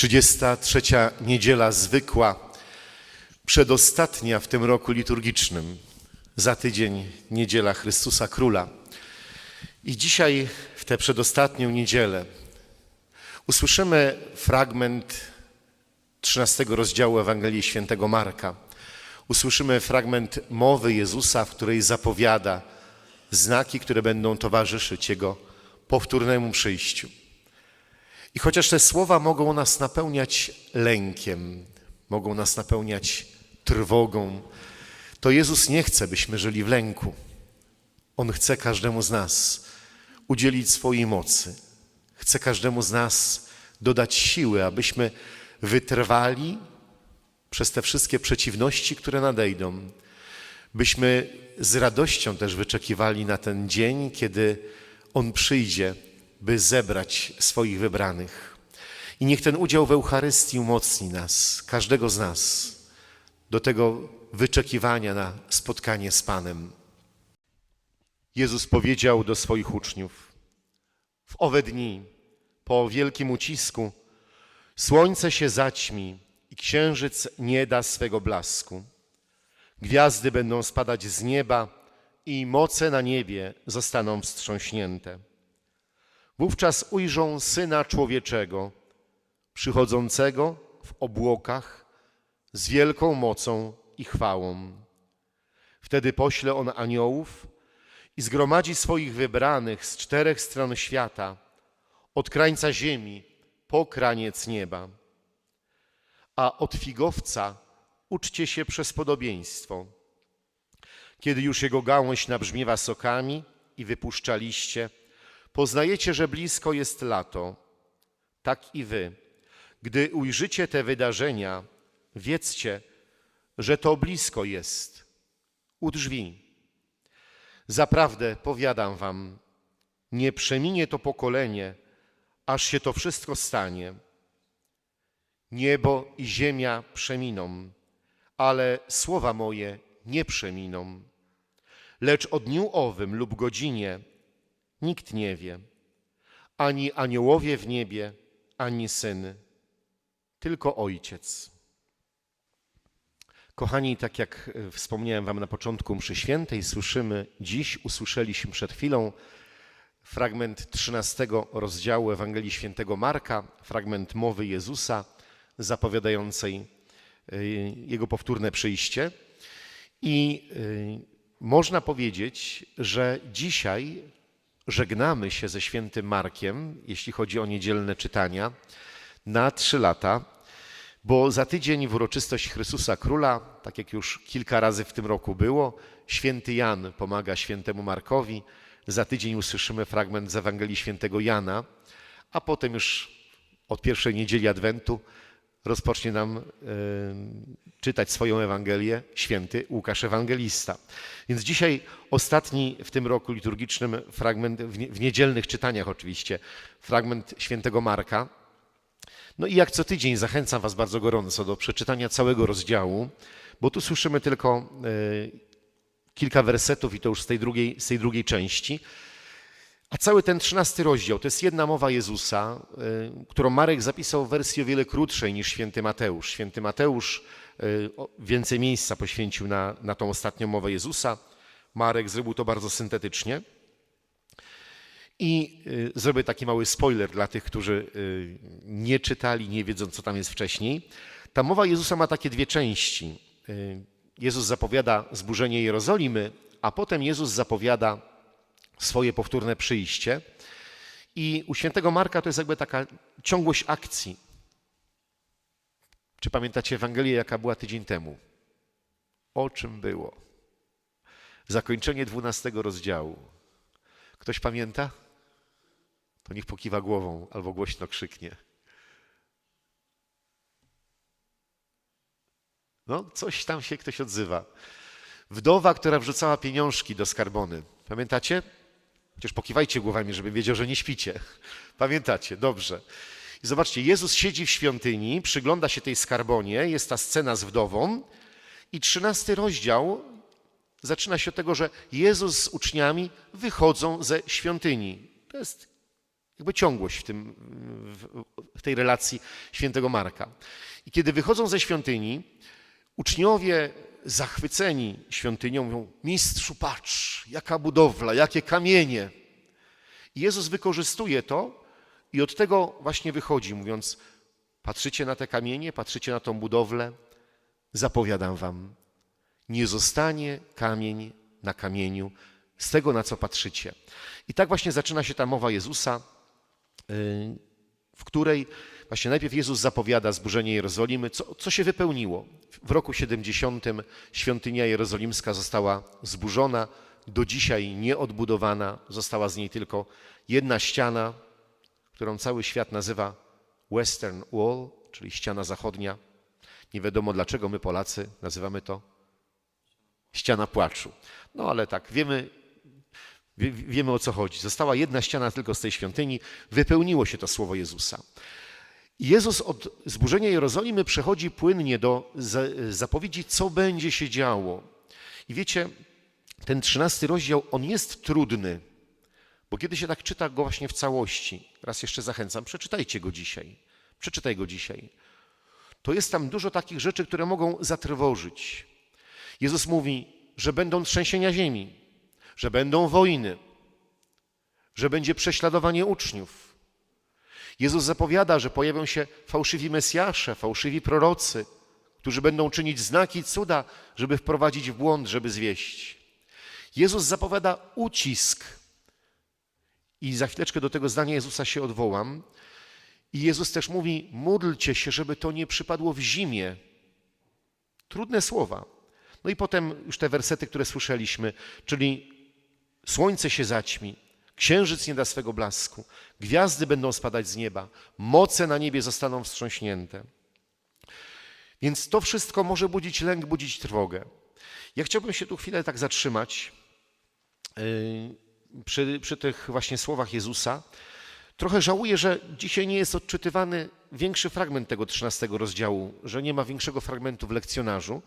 33. niedziela zwykła, przedostatnia w tym roku liturgicznym. Za tydzień niedziela Chrystusa Króla. I dzisiaj, w tę przedostatnią niedzielę, usłyszymy fragment 13 rozdziału Ewangelii Świętego Marka. Usłyszymy fragment mowy Jezusa, w której zapowiada znaki, które będą towarzyszyć Jego powtórnemu przyjściu. I chociaż te słowa mogą nas napełniać lękiem, mogą nas napełniać trwogą, to Jezus nie chce, byśmy żyli w lęku. On chce każdemu z nas udzielić swojej mocy. Chce każdemu z nas dodać siły, abyśmy wytrwali przez te wszystkie przeciwności, które nadejdą. Byśmy z radością też wyczekiwali na ten dzień, kiedy On przyjdzie, by zebrać swoich wybranych. I niech ten udział w Eucharystii umocni nas, każdego z nas, do tego wyczekiwania na spotkanie z Panem. Jezus powiedział do swoich uczniów: W owe dni, po wielkim ucisku, słońce się zaćmi i księżyc nie da swego blasku. Gwiazdy będą spadać z nieba i moce na niebie zostaną wstrząśnięte. Wówczas ujrzą Syna Człowieczego, przychodzącego w obłokach z wielką mocą i chwałą. Wtedy pośle On aniołów i zgromadzi swoich wybranych z czterech stron świata, od krańca ziemi po kraniec nieba. A od figowca uczcie się przez podobieństwo. Kiedy już jego gałąź nabrzmiewa sokami i wypuszcza liście, poznajecie, że blisko jest lato. Tak i wy. Gdy ujrzycie te wydarzenia, wiedzcie, że to blisko jest, u drzwi. Zaprawdę powiadam wam, nie przeminie to pokolenie, aż się to wszystko stanie. Niebo i ziemia przeminą, ale słowa moje nie przeminą. Lecz o dniu owym lub godzinie nikt nie wie, ani aniołowie w niebie, ani syn, tylko Ojciec. Kochani, tak jak e, wspomniałem Wam na początku mszy świętej, słyszymy dziś, usłyszeliśmy przed chwilą fragment 13 rozdziału Ewangelii Świętego Marka, fragment mowy Jezusa zapowiadającej e, Jego powtórne przyjście. I e, można powiedzieć, że dzisiaj żegnamy się ze świętym Markiem, jeśli chodzi o niedzielne czytania, na trzy lata, bo za tydzień w uroczystość Chrystusa Króla, tak jak już kilka razy w tym roku było, święty Jan pomaga świętemu Markowi. Za tydzień usłyszymy fragment z Ewangelii świętego Jana, a potem już od pierwszej niedzieli Adwentu rozpocznie nam czytać swoją Ewangelię święty Łukasz Ewangelista. Więc dzisiaj ostatni w tym roku liturgicznym fragment, w niedzielnych czytaniach oczywiście, fragment świętego Marka. No i jak co tydzień zachęcam Was bardzo gorąco do przeczytania całego rozdziału, bo tu słyszymy tylko e, kilka wersetów i to już z tej drugiej, z tej drugiej części. A cały ten trzynasty rozdział to jest jedna mowa Jezusa, y, którą Marek zapisał w wersji o wiele krótszej niż święty Mateusz. Święty Mateusz y, więcej miejsca poświęcił na, na tą ostatnią mowę Jezusa. Marek zrobił to bardzo syntetycznie. I y, zrobię taki mały spoiler dla tych, którzy nie czytali, nie wiedzą, co tam jest wcześniej. Ta mowa Jezusa ma takie dwie części. Jezus zapowiada zburzenie Jerozolimy, a potem Jezus zapowiada swoje powtórne przyjście. I u świętego Marka to jest jakby taka ciągłość akcji. Czy pamiętacie Ewangelię, jaka była tydzień temu? O czym było? Zakończenie dwunastego rozdziału. Ktoś pamięta? To niech pokiwa głową albo głośno krzyknie. No, coś tam się ktoś odzywa. Wdowa, która wrzucała pieniążki do skarbony. Pamiętacie? Chociaż pokiwajcie głowami, żeby wiedział, że nie śpicie. Pamiętacie, dobrze. I zobaczcie, Jezus siedzi w świątyni, przygląda się tej skarbonie, jest ta scena z wdową i trzynasty rozdział zaczyna się od tego, że Jezus z uczniami wychodzą ze świątyni. To jest Jakby ciągłość w, tym, w, w tej relacji świętego Marka. I kiedy wychodzą ze świątyni, uczniowie zachwyceni świątynią mówią, mistrzu patrz, jaka budowla, jakie kamienie. I Jezus wykorzystuje to i od tego właśnie wychodzi, mówiąc, patrzycie na te kamienie, patrzycie na tą budowlę, zapowiadam wam, nie zostanie kamień na kamieniu z tego, na co patrzycie. I tak właśnie zaczyna się ta mowa Jezusa, yy, w której właśnie najpierw Jezus zapowiada zburzenie Jerozolimy, co, co się wypełniło. W roku 70 świątynia jerozolimska została zburzona, do dzisiaj nieodbudowana, została z niej tylko jedna ściana, którą cały świat nazywa Western Wall, czyli ściana zachodnia. Nie wiadomo dlaczego my Polacy nazywamy to ściana płaczu. No ale tak, wiemy, wie, wiemy o co chodzi. Została jedna ściana tylko z tej świątyni, wypełniło się to słowo Jezusa. Jezus od zburzenia Jerozolimy przechodzi płynnie do zapowiedzi, co będzie się działo. I wiecie, ten trzynasty rozdział, on jest trudny, bo kiedy się tak czyta go właśnie w całości, raz jeszcze zachęcam, przeczytajcie go dzisiaj. Przeczytaj go dzisiaj. To jest tam dużo takich rzeczy, które mogą zatrwożyć. Jezus mówi, że będą trzęsienia ziemi, że będą wojny, że będzie prześladowanie uczniów. Jezus zapowiada, że pojawią się fałszywi Mesjasze, fałszywi prorocy, którzy będą czynić znaki, cuda, żeby wprowadzić w błąd, żeby zwieść. Jezus zapowiada ucisk. I za chwileczkę do tego zdania Jezusa się odwołam. I Jezus też mówi: módlcie się, żeby to nie przypadło w zimie. Trudne słowa. No i potem już te wersety, które słyszeliśmy, czyli słońce się zaćmi, księżyc nie da swego blasku, gwiazdy będą spadać z nieba, moce na niebie zostaną wstrząśnięte. Więc to wszystko może budzić lęk, budzić trwogę. Ja chciałbym się tu chwilę tak zatrzymać yy, przy, przy tych właśnie słowach Jezusa. Trochę żałuję, że dzisiaj nie jest odczytywany większy fragment tego 13 rozdziału, że nie ma większego fragmentu w lekcjonarzu.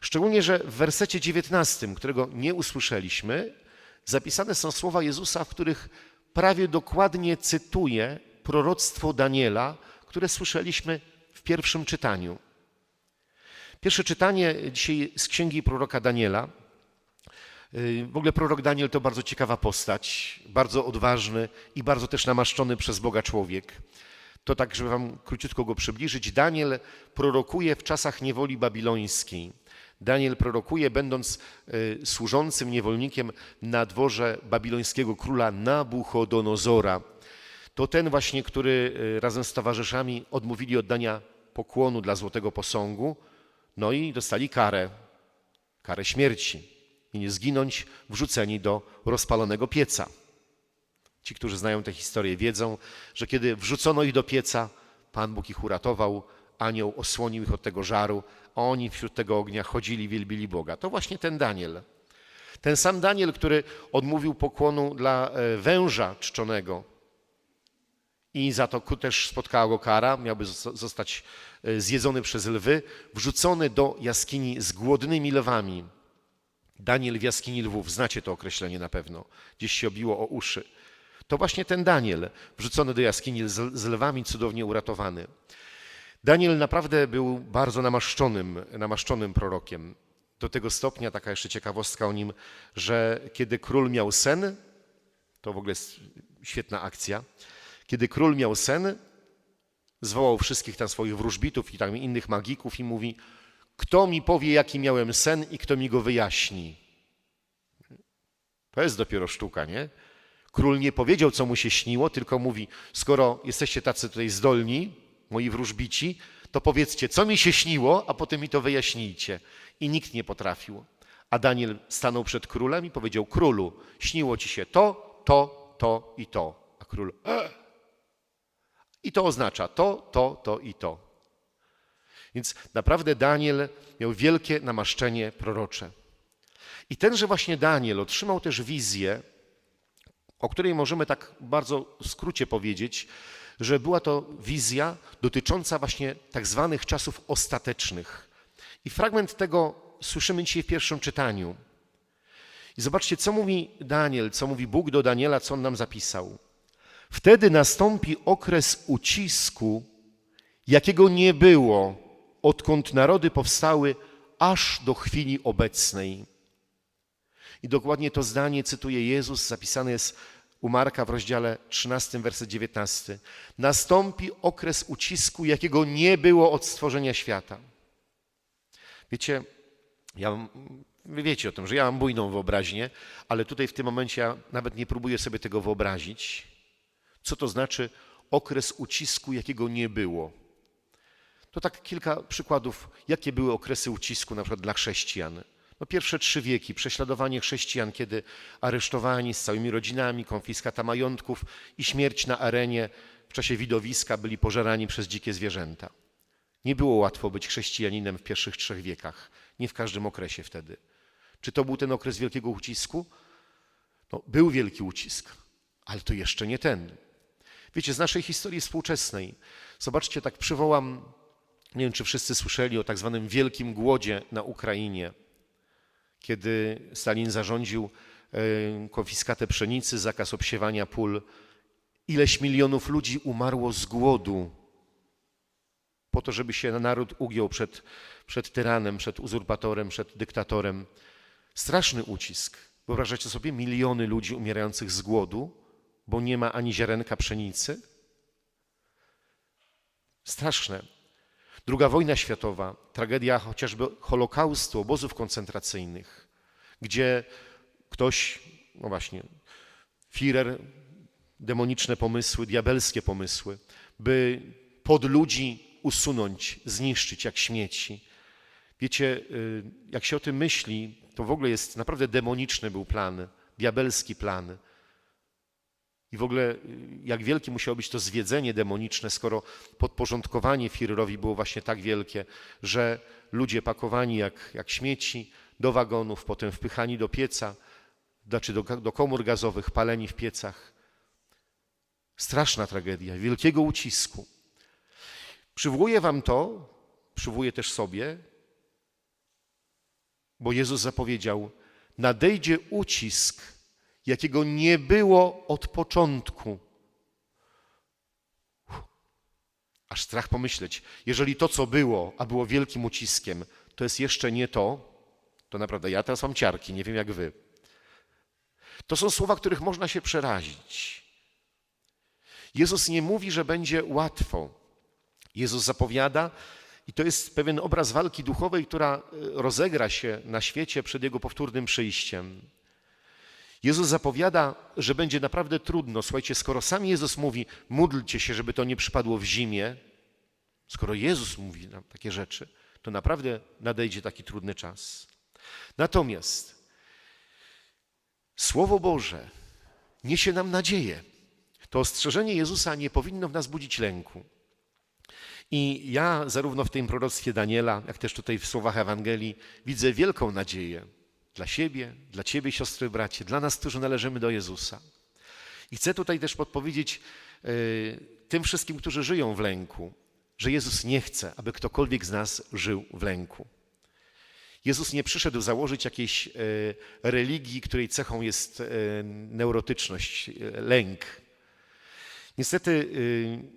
Szczególnie, że w wersecie 19, którego nie usłyszeliśmy, zapisane są słowa Jezusa, w których prawie dokładnie cytuje proroctwo Daniela, które słyszeliśmy w pierwszym czytaniu. Pierwsze czytanie dzisiaj z księgi proroka Daniela. W ogóle prorok Daniel to bardzo ciekawa postać, bardzo odważny i bardzo też namaszczony przez Boga człowiek. To tak, żeby wam króciutko go przybliżyć. Daniel prorokuje w czasach niewoli babilońskiej. Daniel prorokuje, będąc y, służącym niewolnikiem na dworze babilońskiego króla Nabuchodonozora. To ten właśnie, który y, razem z towarzyszami odmówili oddania pokłonu dla złotego posągu, no i dostali karę, karę śmierci i nie zginąć wrzuceni do rozpalonego pieca. Ci, którzy znają tę historię, wiedzą, że kiedy wrzucono ich do pieca, Pan Bóg ich uratował, anioł osłonił ich od tego żaru, a oni wśród tego ognia chodzili, wielbili Boga. To właśnie ten Daniel. Ten sam Daniel, który odmówił pokłonu dla e, węża czczonego i za to też spotkała go kara, miałby zostać e, zjedzony przez lwy, wrzucony do jaskini z głodnymi lwami. Daniel w jaskini lwów, znacie to określenie na pewno, gdzieś się obiło o uszy. To właśnie ten Daniel, wrzucony do jaskini z, z lwami, cudownie uratowany. Daniel naprawdę był bardzo namaszczonym, namaszczonym prorokiem. Do tego stopnia, taka jeszcze ciekawostka o nim, że kiedy król miał sen, to w ogóle jest świetna akcja, kiedy król miał sen, zwołał wszystkich tam swoich wróżbitów i tam innych magików i mówi, kto mi powie, jaki miałem sen i kto mi go wyjaśni. To jest dopiero sztuka, nie? Król nie powiedział, co mu się śniło, tylko mówi, skoro jesteście tacy tutaj zdolni, moi wróżbici, to powiedzcie, co mi się śniło, a potem mi to wyjaśnijcie. I nikt nie potrafił. A Daniel stanął przed królem i powiedział, królu, śniło ci się to, to, to i to. A król, e! i to oznacza to, to, to i to. Więc naprawdę Daniel miał wielkie namaszczenie prorocze. I tenże właśnie Daniel otrzymał też wizję, o której możemy tak bardzo w skrócie powiedzieć, że była to wizja dotycząca właśnie tak zwanych czasów ostatecznych. I fragment tego słyszymy dzisiaj w pierwszym czytaniu. I zobaczcie, co mówi Daniel, co mówi Bóg do Daniela, co on nam zapisał. Wtedy nastąpi okres ucisku, jakiego nie było, odkąd narody powstały, aż do chwili obecnej. I dokładnie to zdanie cytuje Jezus, zapisane jest u Marka w rozdziale 13, werset 19. Nastąpi okres ucisku, jakiego nie było od stworzenia świata. Wiecie, ja, wy wiecie o tym, że ja mam bujną wyobraźnię, ale tutaj w tym momencie ja nawet nie próbuję sobie tego wyobrazić. Co to znaczy okres ucisku, jakiego nie było? To tak kilka przykładów, jakie były okresy ucisku na przykład dla chrześcijan. No pierwsze trzy wieki, prześladowanie chrześcijan, kiedy aresztowani z całymi rodzinami, konfiskata majątków i śmierć na arenie w czasie widowiska byli pożerani przez dzikie zwierzęta. Nie było łatwo być chrześcijaninem w pierwszych trzech wiekach, nie w każdym okresie wtedy. Czy to był ten okres wielkiego ucisku? No, był wielki ucisk, ale to jeszcze nie ten. Wiecie, z naszej historii współczesnej, zobaczcie, tak przywołam, nie wiem, czy wszyscy słyszeli o tak zwanym wielkim głodzie na Ukrainie, kiedy Stalin zarządził e, konfiskatę pszenicy, zakaz obsiewania pól. Ileś milionów ludzi umarło z głodu po to, żeby się naród ugiął przed, przed tyranem, przed uzurpatorem, przed dyktatorem. Straszny ucisk. Wyobrażacie sobie miliony ludzi umierających z głodu, bo nie ma ani ziarenka pszenicy? Straszne. Druga wojna światowa, tragedia chociażby Holokaustu, obozów koncentracyjnych, gdzie ktoś, no właśnie, Führer, demoniczne pomysły, diabelskie pomysły, by pod ludzi usunąć, zniszczyć jak śmieci. Wiecie, y, jak się o tym myśli, to w ogóle jest naprawdę demoniczny był plan, diabelski plan. I w ogóle y, jak wielkie musiało być to zwiedzenie demoniczne, skoro podporządkowanie Führerowi było właśnie tak wielkie, że ludzie pakowani jak, jak śmieci do wagonów, potem wpychani do pieca, znaczy do, do komór gazowych, paleni w piecach. Straszna tragedia, wielkiego ucisku. Przywołuję wam to, przywołuję też sobie, bo Jezus zapowiedział, nadejdzie ucisk, jakiego nie było od początku. Uff. Aż strach pomyśleć, jeżeli to, co było, a było wielkim uciskiem, to jest jeszcze nie to, to naprawdę ja teraz mam ciarki, nie wiem jak wy. To są słowa, których można się przerazić. Jezus nie mówi, że będzie łatwo. Jezus zapowiada, i to jest pewien obraz walki duchowej, która e, rozegra się na świecie przed Jego powtórnym przyjściem. Jezus zapowiada, że będzie naprawdę trudno. Słuchajcie, skoro sam Jezus mówi, módlcie się, żeby to nie przypadło w zimie, skoro Jezus mówi nam takie rzeczy, to naprawdę nadejdzie taki trudny czas. Natomiast Słowo Boże niesie nam nadzieję. To ostrzeżenie Jezusa nie powinno w nas budzić lęku. I ja zarówno w tym proroctwie Daniela, jak też tutaj w słowach Ewangelii widzę wielką nadzieję dla siebie, dla ciebie, siostry, bracie, dla nas, którzy należymy do Jezusa. I chcę tutaj też podpowiedzieć y, tym wszystkim, którzy żyją w lęku, że Jezus nie chce, aby ktokolwiek z nas żył w lęku. Jezus nie przyszedł założyć jakiejś y, religii, której cechą jest y, neurotyczność, lęk. Niestety,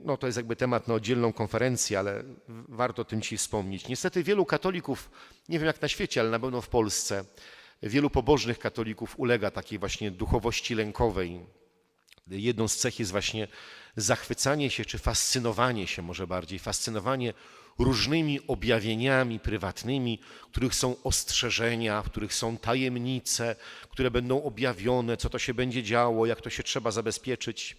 no to jest jakby temat na oddzielną konferencję, ale warto o tym ci wspomnieć. Niestety wielu katolików, nie wiem jak na świecie, ale na pewno w Polsce, wielu pobożnych katolików ulega takiej właśnie duchowości lękowej. Jedną z cech jest właśnie zachwycanie się, czy fascynowanie się może bardziej, fascynowanie różnymi objawieniami prywatnymi, których są ostrzeżenia, w których są tajemnice, które będą objawione, co to się będzie działo, jak to się trzeba zabezpieczyć.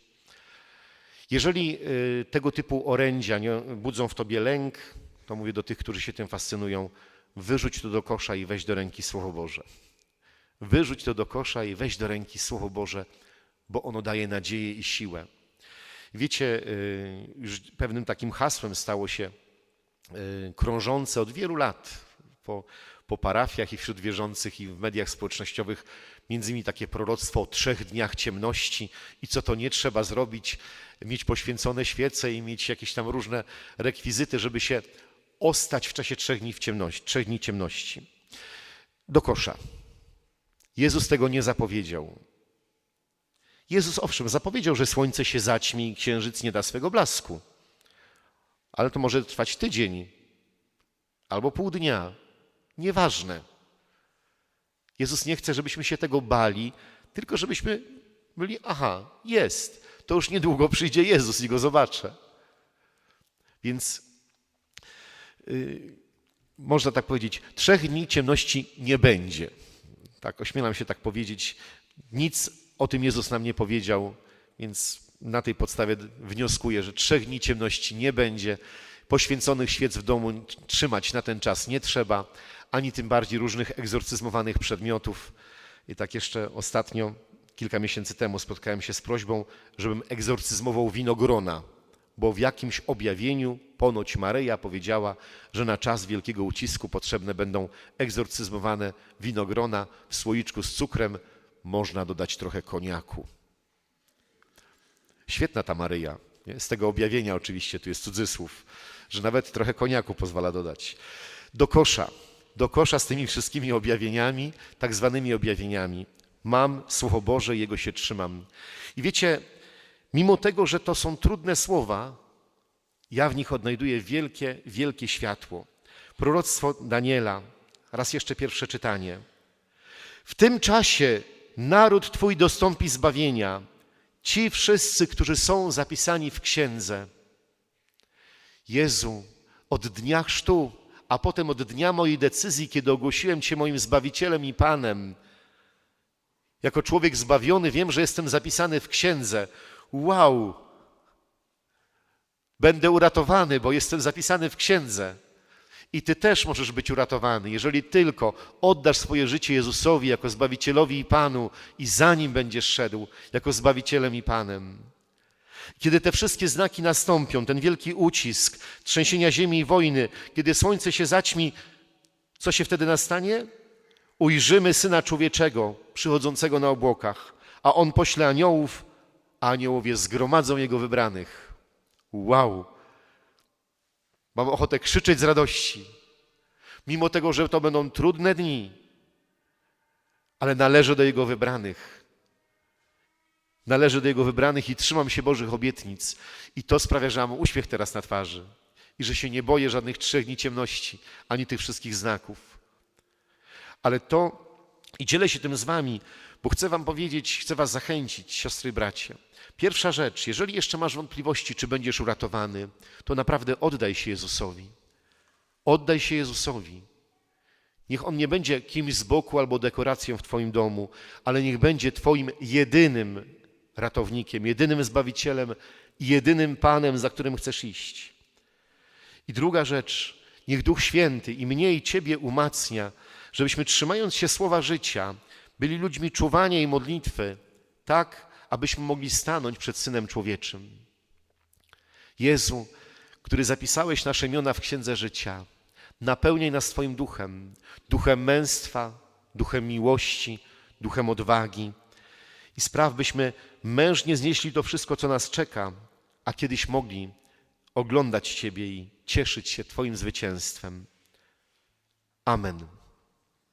Jeżeli y, tego typu orędzia budzą w tobie lęk, to mówię do tych, którzy się tym fascynują, wyrzuć to do kosza i weź do ręki Słowo Boże. Wyrzuć to do kosza i weź do ręki Słowo Boże, bo ono daje nadzieję i siłę. Wiecie, y, już pewnym takim hasłem stało się y, krążące od wielu lat po, po parafiach i wśród wierzących i w mediach społecznościowych między innymi takie proroctwo o trzech dniach ciemności i co to nie trzeba zrobić, mieć poświęcone świece i mieć jakieś tam różne rekwizyty, żeby się ostać w czasie trzech dni, w ciemności, trzech dni ciemności. Do kosza. Jezus tego nie zapowiedział. Jezus owszem zapowiedział, że słońce się zaćmi i księżyc nie da swego blasku. Ale to może trwać tydzień albo pół dnia. Nieważne. Jezus nie chce, żebyśmy się tego bali, tylko żebyśmy byli, aha, jest. To już niedługo przyjdzie Jezus i go zobaczę. Więc yy, można tak powiedzieć, trzech dni ciemności nie będzie. Tak, ośmielam się tak powiedzieć. Nic o tym Jezus nam nie powiedział, więc na tej podstawie wnioskuję, że trzech dni ciemności nie będzie. Poświęconych świec w domu trzymać na ten czas nie trzeba, ani tym bardziej różnych egzorcyzmowanych przedmiotów. I tak jeszcze ostatnio, kilka miesięcy temu, spotkałem się z prośbą, żebym egzorcyzmował winogrona, bo w jakimś objawieniu ponoć Maryja powiedziała, że na czas wielkiego ucisku potrzebne będą egzorcyzmowane winogrona w słoiczku z cukrem, można dodać trochę koniaku. Świetna ta Maryja. Nie? Z tego objawienia oczywiście, tu jest cudzysłów, że nawet trochę koniaku pozwala dodać. Do kosza, do kosza z tymi wszystkimi objawieniami, tak zwanymi objawieniami. Mam Słowo Boże, Jego się trzymam. I wiecie, mimo tego, że to są trudne słowa, ja w nich odnajduję wielkie, wielkie światło. Proroctwo Daniela, raz jeszcze pierwsze czytanie. W tym czasie naród Twój dostąpi zbawienia, ci wszyscy, którzy są zapisani w księdze. Jezu, od dnia chrztu, a potem od dnia mojej decyzji, kiedy ogłosiłem Cię moim Zbawicielem i Panem, jako człowiek zbawiony wiem, że jestem zapisany w księdze. Wow! Będę uratowany, bo jestem zapisany w księdze. I Ty też możesz być uratowany, jeżeli tylko oddasz swoje życie Jezusowi jako Zbawicielowi i Panu i za Nim będziesz szedł jako Zbawicielem i Panem. Kiedy te wszystkie znaki nastąpią, ten wielki ucisk, trzęsienia ziemi i wojny, kiedy słońce się zaćmi, co się wtedy nastanie? Ujrzymy Syna Człowieczego przychodzącego na obłokach, a On pośle aniołów, aniołowie zgromadzą Jego wybranych. Wow! Mam ochotę krzyczeć z radości, mimo tego, że to będą trudne dni, ale należę do Jego wybranych. Należę do Jego wybranych i trzymam się Bożych obietnic. I to sprawia, że mam uśmiech teraz na twarzy i że się nie boję żadnych trzech dni ciemności, ani tych wszystkich znaków. Ale to i dzielę się tym z Wami, bo chcę Wam powiedzieć, chcę Was zachęcić, siostry i bracia. Pierwsza rzecz, jeżeli jeszcze masz wątpliwości, czy będziesz uratowany, to naprawdę oddaj się Jezusowi. Oddaj się Jezusowi. Niech On nie będzie kimś z boku albo dekoracją w Twoim domu, ale niech będzie Twoim jedynym ratownikiem, jedynym Zbawicielem jedynym Panem, za którym chcesz iść. I druga rzecz, niech Duch Święty i mnie i Ciebie umacnia, żebyśmy trzymając się słowa życia, byli ludźmi czuwania i modlitwy, tak, abyśmy mogli stanąć przed Synem Człowieczym. Jezu, który zapisałeś nasze imiona w Księdze Życia, napełniaj nas Twoim duchem, duchem męstwa, duchem miłości, duchem odwagi i spraw, byśmy mężnie znieśli to wszystko, co nas czeka, a kiedyś mogli oglądać Ciebie i cieszyć się Twoim zwycięstwem. Amen.